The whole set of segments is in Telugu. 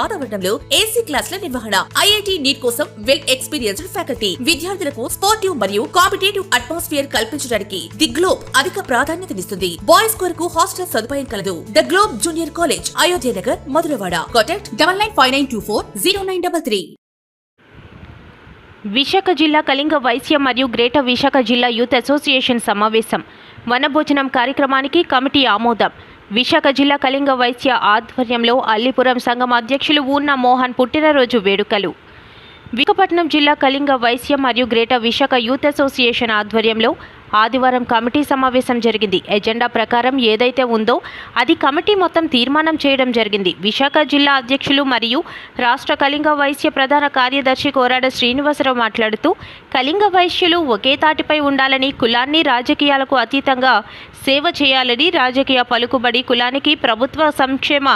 వాతావరణంలో ఏసీ క్లాసుల నిర్వహణ ఐఐటి నీట్ కోసం వెల్ ఎక్స్పీరియన్స్డ్ ఫ్యాకల్టీ విద్యార్థులకు స్పోర్టివ్ మరియు కాంపిటేటివ్ అట్మాస్ఫియర్ కల్పించడానికి ది గ్లోబ్ అధిక ప్రాధాన్యతనిస్తుంది బాయ్స్ కొరకు హాస్టల్ సదుపాయం కలదు. The Globe junior college Ayodhya Nagar Madhurawada contact double nine five nine two four zero nine double three Visakha జిల్లా కళింగ వైశ్య మరియు గ్రేటర్ విశాఖ జిల్లా యూత్ అసోసియేషన్ సమావేశం. వనభోజనం కార్యక్రమానికి కమిటీ ఆమోదం. విశాఖ జిల్లా కళింగ వైశ్య ఆధ్వర్యంలో అల్లిపురం సంఘం అధ్యక్షులు ఊన్న మోహన్ పుట్టినరోజు వేడుకలు. విశాఖపట్నం జిల్లా కళింగ వైశ్య మరియు గ్రేటర్ విశాఖ యూత్ అసోసియేషన్ ఆధ్వర్యంలో ఆదివారం కమిటీ సమావేశం జరిగింది. ఎజెండా ప్రకారం ఏదైతే ఉందో అది కమిటీ మొత్తం తీర్మానం చేయడం జరిగింది. విశాఖ జిల్లా అధ్యక్షులు మరియు రాష్ట్ర కళింగ వైశ్య ప్రధాన కార్యదర్శి కోరాడ శ్రీనివాసరావు మాట్లాడుతూ కళింగ వైశ్యులు ఒకే తాటిపై ఉండాలని కులాన్ని రాజకీయాలకు అతీతంగా సేవ చేయాలని రాజకీయ పలుకుబడి కులానికి ప్రభుత్వ సంక్షేమ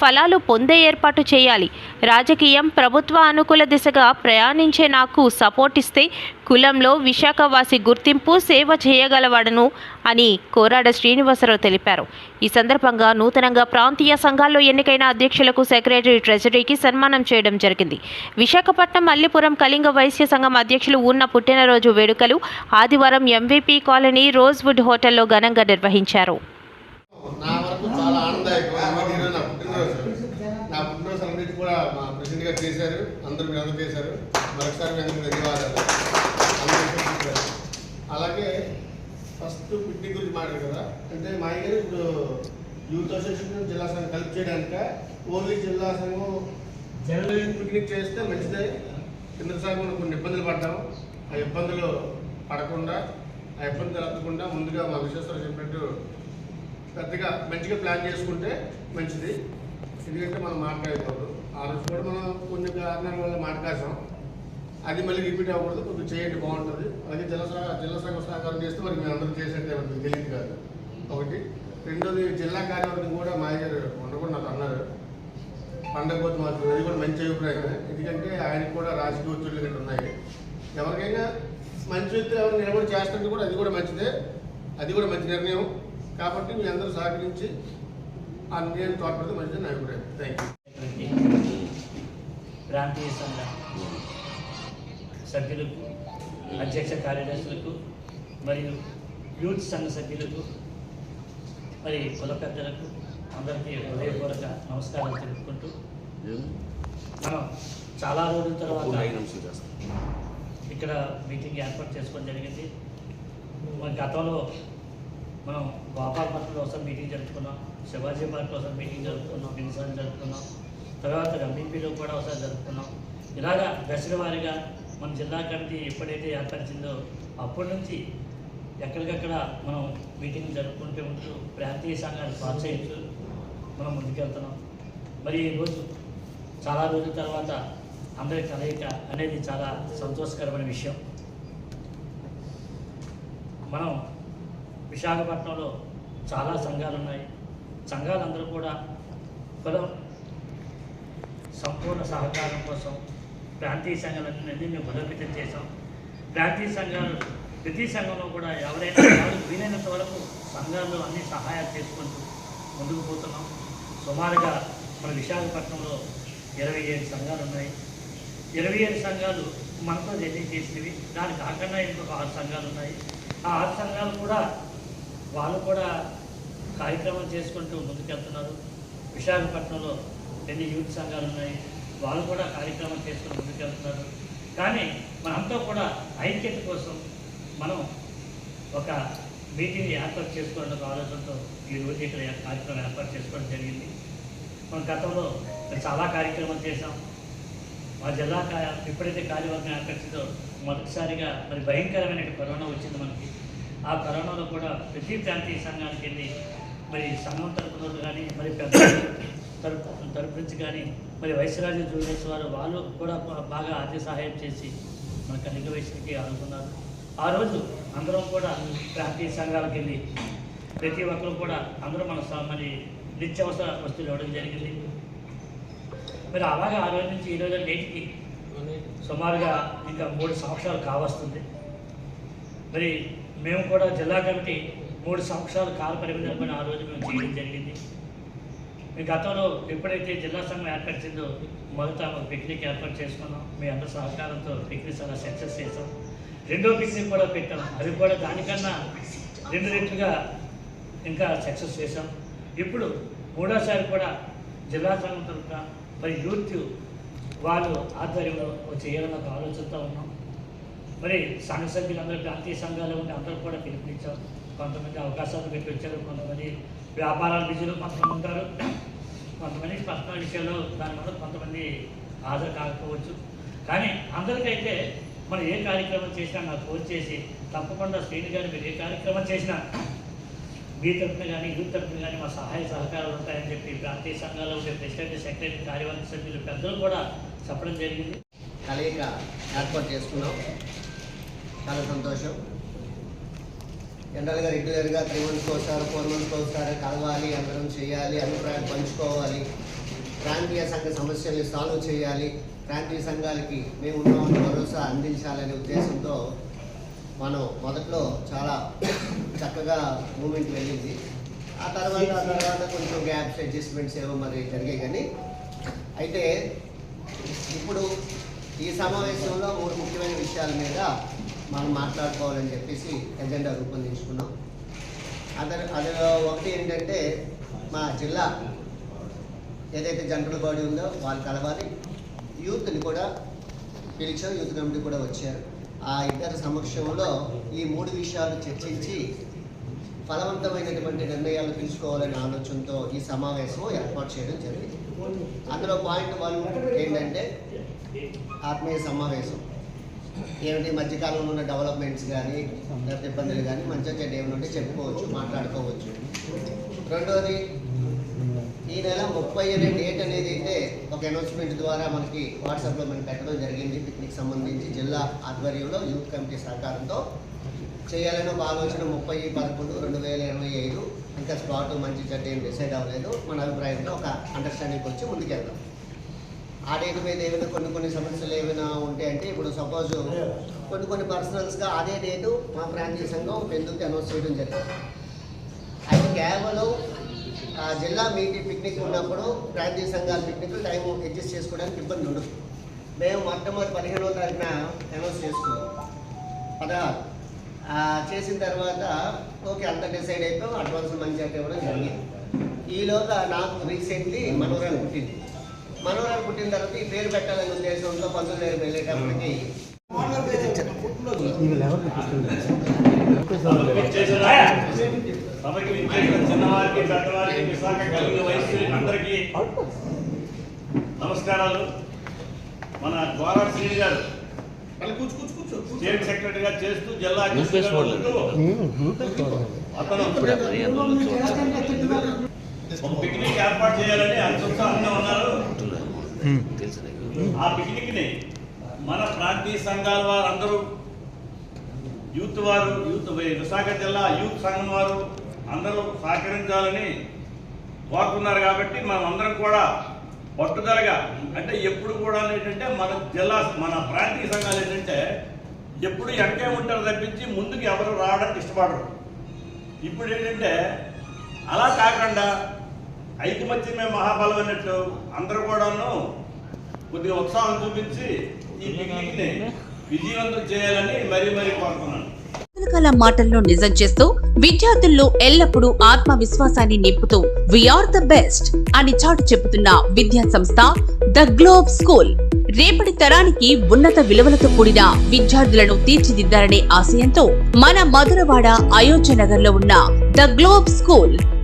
ఫలాలు పొందే ఏర్పాటు చేయాలి. రాజకీయం ప్రభుత్వ అనుకూల దిశగా ప్రయాణించే నాకు సపోర్ట్ ఇస్తే కులంలో విశాఖవాసి గుర్తింపు సేవ చేయగలవాడను అని కోరాడ శ్రీనివాసరావు తెలిపారు. ఈ సందర్భంగా నూతనంగా ప్రాంతీయ సంఘాల్లో ఎన్నికైన అధ్యక్షులకు సెక్రటరీ ట్రెజరీకి సన్మానం చేయడం జరిగింది. విశాఖపట్నం మల్లిపురం కళింగ వైశ్య సంఘం అధ్యక్షులు ఉన్న పుట్టినరోజు వేడుకలు ఆదివారం ఎంవీపీ కాలనీ రోజ్వుడ్ హోటల్లో ఘనంగా నిర్వహించారు నా వరకు చాలా ఆనందదాయకం ఎందుకంటే ఈరోజు నా పుట్టినరోజు నా పుట్టినరోజు సెలబ్రేట్ కూడా మా ప్రెసిడెంట్ గారు చేశారు అందరూ మీరు అందరూ చేశారు మరొకసారి మీ అందరికీ ధన్యవాదాలు అందరికీ చేశారు. అలాగే ఫస్ట్ పిక్నిక్ కదా. అంటే మా దగ్గర ఇప్పుడు యూత్ అసోసియేషన్ జిల్లా సంఘం కలిపి చేయడానిక ఓన్లీ జిల్లా సంఘం జనరల్ పిక్నిక్ చేస్తే మంచిదే కింద సంఘం కొన్ని ఇబ్బందులు పడ్డాము. ఆ ఇబ్బందులు పడకుండా ఆ ఇబ్బంది తలపకుండా ముందుగా మా విశ్వేశ్వర చెప్పినట్టు పెద్దగా మంచిగా ప్లాన్ చేసుకుంటే మంచిది. ఎందుకంటే మనం మాట్లాడేవాళ్ళు ఆ రోజు కూడా మనం కొన్ని కారణాల వల్ల మాట్లాడాం అది మళ్ళీ రిపీట్ అవ్వకూడదు కొంచెం చేయండి బాగుంటుంది. అలాగే జిల్లా జిల్లా సంఘ సహకారం చేస్తే మరి మేము అందరూ చేసేట్టే ఉంటుంది తెలియదు కాదు. ఒకటి. రెండోది జిల్లా కార్యవర్గం కూడా మా ఉండకుండా నాకు అన్నారు. పండగ పోతు మాత్రం అది కూడా మంచి అభిప్రాయం. ఎందుకంటే ఆయనకు కూడా రాజకీయ ఒత్తిళ్ళు గట్టి ఉన్నాయి. ఎవరికైనా మంచి వ్యక్తులు ఎవరు నిలబడి చేస్తుంటే కూడా అది కూడా మంచిదే. అది కూడా మంచి నిర్ణయం. కాబట్టి మీ అందరూ సహకరించి ఆ నిర్ణయం తోడ్పడితే మంచిది నా అభిప్రాయం. థ్యాంక్ యూ ప్రాంతీయ సంఘం. సభ్యులకు అధ్యక్ష కార్యదర్శులకు మరియు యూత్ సంఘ సభ్యులకు మరి కుల పెద్దలకు అందరికీ హృదయపూర్వక నమస్కారాలు తెలుపుకుంటూ మనం చాలా రోజుల తర్వాత ఇక్కడ మీటింగ్ ఏర్పాటు చేసుకోవడం జరిగింది. మన గతంలో మనం గోపాలపట్నంలో ఒకసారి మీటింగ్ జరుపుకున్నాం శివాజీ పార్క్లో ఒకసారి మీటింగ్ జరుపుకున్నాం ఎన్నిసార్లు జరుపుకున్నాం తర్వాత ఎంపీపీలో కూడా ఒకసారి జరుపుకున్నాం. ఇలాగా దశల వారీగా మన జిల్లా కమిటీ ఎప్పుడైతే ఏర్పరిచిందో అప్పటి నుంచి ఎక్కడికక్కడ మనం మీటింగ్ జరుపుకుంటూ ఉంటూ ప్రాంతీయ సంఘాలు ప్రోత్సహించు మనం ముందుకెళ్తున్నాం. మరి ఈరోజు చాలా రోజుల తర్వాత అందరి కలయిక అనేది చాలా సంతోషకరమైన విషయం. మనం విశాఖపట్నంలో చాలా సంఘాలు ఉన్నాయి సంఘాలందరూ కూడా కులం సంపూర్ణ సహకారం కోసం ప్రాంతీయ సంఘాలన్నీ మేము బలోపేతం చేసాం ప్రాంతీయ సంఘాలు ప్రతి సంఘంలో కూడా ఎవరైనా వీలైనంత వరకు సంఘాల్లో అన్ని సహాయాలు చేసుకుంటూ ముందుకు పోతున్నాం. సుమారుగా మన విశాఖపట్నంలో ఇరవై ఏడు సంఘాలు ఉన్నాయి. ఇరవై ఏడు సంఘాలు మనతో జర్నీ చేసినవి. దాని కాకుండా ఇంకొక ఆరు సంఘాలు ఉన్నాయి. ఆ ఆరు సంఘాలు కూడా వాళ్ళు కూడా కార్యక్రమం చేసుకుంటూ ముందుకెళ్తున్నారు. విశాఖపట్నంలో ఎన్ని యూత్ సంఘాలు ఉన్నాయి? వాళ్ళు కూడా కార్యక్రమం చేసుకుని ముందుకెళ్తున్నారు. కానీ మనంతా కూడా ఐక్యత కోసం మనం ఒక మీటింగ్ ఏర్పాటు చేసుకోవడం ఆలోచనతో ఈ ఇక్కడ కార్యక్రమం ఏర్పాటు చేసుకోవడం జరిగింది. మనం గతంలో చాలా కార్యక్రమం చేశాం. మా జిల్లా కా- ఎప్పుడైతే కార్యవర్గం ఏర్పరిచిందో మొదటిసారిగా మరి భయంకరమైన కరోనా వచ్చింది మనకి. ఆ కరోనాలో కూడా ప్రతి ప్రాంతీయ సంఘానికి వెళ్ళి మరి సంఘం తరపున కానీ మరి పెద్ద తరపు తరపు నుంచి కానీ మరి వైశ్యరాజు జూనియర్స్ వారు వాళ్ళు కూడా బాగా ఆర్థిక సహాయం చేసి మన కలిగ వయసుకి అనుకున్నారు ఆ రోజు అందరం కూడా ప్రాంతీయ సంఘాలకు వెళ్ళి ప్రతి ఒక్కరు కూడా అందరూ మన మరి నిత్యావసర వస్తువులు ఇవ్వడం జరిగింది. మరి అలాగే ఆ రోజు నుంచి ఈ రోజు నేటికి సుమారుగా ఇంకా మూడు సంవత్సరాలు కావస్తుంది. మరి మేము కూడా జిల్లా కమిటీ మూడు సంవత్సరాలు కాల పరిమితి ఆ రోజు మేము చేయడం జరిగింది. గతంలో ఎప్పుడైతే జిల్లా సంఘం ఏర్పరిచిందో మొదట ఒక పిక్నిక్ ఏర్పాటు చేసుకున్నాం. మీ అందరి సహకారంతో పిక్నిక్ చాలా సక్సెస్ చేసాం రెండో పిక్నిక్ కూడా పెట్టాం. అది కూడా దానికన్నా రెండు రెట్లుగా ఇంకా సక్సెస్ చేసాం ఇప్పుడు మూడోసారి కూడా జిల్లా సంఘం తరఫున మరి యూత్ వాళ్ళు ఆధ్వర్యంలో చేయాలని చేయాలన్న ఒక ఆలోచనతో ఉన్నాం. మరి సంఘ సభ్యులందరూ ప్రాంతీయ సంఘాలు ఉంటే అందరూ కూడా పిలుపునిచ్చాం. కొంతమంది అవకాశాలు పెట్టి వచ్చారు కొంతమంది వ్యాపారాల బిజీలో కొంతమంది ఉంటారు. కొంతమంది పర్సనల్ విషయాల్లో దానివల్ల కొంతమంది హాజరు కాకపోవచ్చు. కానీ అందరికైతే మనం ఏ కార్యక్రమం చేసినా నాకు ఫోన్ చేసి తప్పకుండా శ్రేణి గారు మీరు ఏ కార్యక్రమం చేసినా మీ తరఫున కానీ యూత్ తరఫున కానీ మా సహాయ సహకారాలు ఉంటాయని చెప్పి ప్రాంతీయ సంఘాల్లో ఉండే ప్రెసిడెంట్ సెక్రటరీ కార్యవర్గ సభ్యులు పెద్దలు కూడా చెప్పడం జరిగింది. కలయిక ఏర్పాటు చేసుకున్నాం. చాలా సంతోషం. జనరల్గా రెగ్యులర్గా త్రీ మంత్స్కి ఒకసారి ఫోర్ మంత్స్కి ఒకసారి కలవాలి అందరం చేయాలి అభిప్రాయం పంచుకోవాలి. ప్రాంతీయ సంఘ సమస్యల్ని సాల్వ్ చేయాలి. ప్రాంతీయ సంఘాలకి మేము ఉన్నామని భరోసా అందించాలనే ఉద్దేశంతో మనం మొదట్లో చాలా చక్కగా మూమెంట్ వెళ్ళింది. ఆ తర్వాత ఆ తర్వాత కొంచెం గ్యాప్స్ అడ్జస్ట్మెంట్స్ ఏవో మరి జరిగాయి కానీ అయితే ఇప్పుడు ఈ సమావేశంలో మూడు ముఖ్యమైన విషయాల మీద మనం మాట్లాడుకోవాలని చెప్పేసి ఎజెండా రూపొందించుకున్నాం. అదర్ అందులో ఒకటి ఏంటంటే మా జిల్లా ఏదైతే జనరల్ బాడీ ఉందో వాళ్ళు కలవాలి యూత్ని కూడా పిలిచాం యూత్ కమిటీ కూడా వచ్చారు. ఆ ఇద్దరు సమక్షంలో ఈ మూడు విషయాలు చర్చించి ఫలవంతమైనటువంటి నిర్ణయాలు తీసుకోవాలనే ఆలోచనతో ఈ సమావేశం ఏర్పాటు చేయడం జరిగింది. అందులో పాయింట్ వన్ ఏంటంటే ఆత్మీయ సమావేశం. ఏమిటి? మధ్యకాలంలో ఉన్న డెవలప్మెంట్స్ కానీ లేకపోతే ఇబ్బందులు కానీ మంచిగా చెడ్డ ఏమైనా ఉంటే చెప్పుకోవచ్చు మాట్లాడుకోవచ్చు. రెండోది ఈ నెల ముప్పై అనే డేట్ అనేది అయితే ఒక అనౌన్స్మెంట్ ద్వారా మనకి వాట్సాప్లో మనం పెట్టడం జరిగింది. పిక్నిక్ సంబంధించి జిల్లా ఆధ్వర్యంలో యూత్ కమిటీ సహకారంతో చేయాలని ఒక ఆలోచన ముప్పై పదకొండు రెండు వేల ఇరవై ఐదు. ఇంకా స్పాట్ మంచి చెడ్డ ఏం డిసైడ్ అవ్వలేదు. మన అభిప్రాయంలో ఒక అండర్స్టాండింగ్ వచ్చి ముందుకెళ్దాం. ఆ డేట్ మీద ఏమైనా కొన్ని కొన్ని సమస్యలు ఏమైనా ఉంటే అంటే ఇప్పుడు సపోజ్ కొన్ని కొన్ని పర్సనల్స్గా అదే డేటు మా ప్రాంతీయ సంఘం పెందుకు అనౌన్స్ చేయడం జరిగింది. అయితే కేవలం జిల్లా మీటింగ్ పిక్నిక్ ఉన్నప్పుడు ప్రాంతీయ సంఘాల పిక్నిక్ టైం అడ్జస్ట్ చేసుకోవడానికి ఇబ్బంది ఉండదు. మేము మొట్టమొదటి పదిహేనవ తారీఖున అనౌన్స్ చేసుకున్నాం. పదహారు. చేసిన తర్వాత ఓకే అంత డిసైడ్ అయిపోయాం అడ్వాన్స్ మంచి ఇవ్వడం జరిగింది. ఈలోగా నాకు రీసెంట్లీ మనోరాలు పుట్టింది. మనోరాలు పుట్టిన తర్వాత ఈ పేరు పెట్టాలనే ఉద్దేశంతో పంతొమ్మిది వేలు వెళ్ళేటప్పటికి చిన్నవారికి పెద్దవారికి విశాఖ కలిగిన వయసు అందరికీ నమస్కారాలు. మన ద్వారా శ్రీని గారు స్టేట్ సెక్రటరీగా చేస్తూ జిల్లా అతను పిక్నిక్ ఏర్పాటు చేయాలని అనుసంధానంగా ఉన్నారు. ఆ పిక్నిక్ని మన ప్రాంతీయ సంఘాల వారందరూ యూత్ వారు యూత్ విశాఖ జిల్లా యూత్ సంఘం వారు అందరూ సహకరించాలని కోరుతున్నారు కాబట్టి మనం అందరం కూడా పట్టుదలగా అంటే ఎప్పుడు కూడా ఏంటంటే మన జిల్లా మన ప్రాంతీయ సంఘాలు ఏంటంటే ఎప్పుడు వెనకే ఉంటారు తప్పించి ముందుకు ఎవరు రావడానికి ఇష్టపడరు. ఇప్పుడు ఏంటంటే అలా కాకుండా ఐకమత్యమే మహాబలం అన్నట్టు అందరూ కూడాను కొద్దిగా ఉత్సాహం చూపించి ఈ పిక్నిక్ని విజయవంతం చేయాలని మరీ మరీ కోరుతున్నాను కల మాటల్లో నిజం చేస్తూ విద్యార్థుల్లో ఎల్లప్పుడూ ఆత్మవిశ్వాసాన్ని నింపుతూ వీఆర్ ద బెస్ట్ అని చాటు చెబుతున్న విద్యా సంస్థ ద గ్లోబ్ స్కూల్ రేపటి తరానికి ఉన్నత విలువలతో కూడిన విద్యార్థులను తీర్చిదిద్దాలనే ఆశయంతో మన మధురవాడ అయోధ్య నగర్లో ఉన్న ద గ్లోబ్ స్కూల్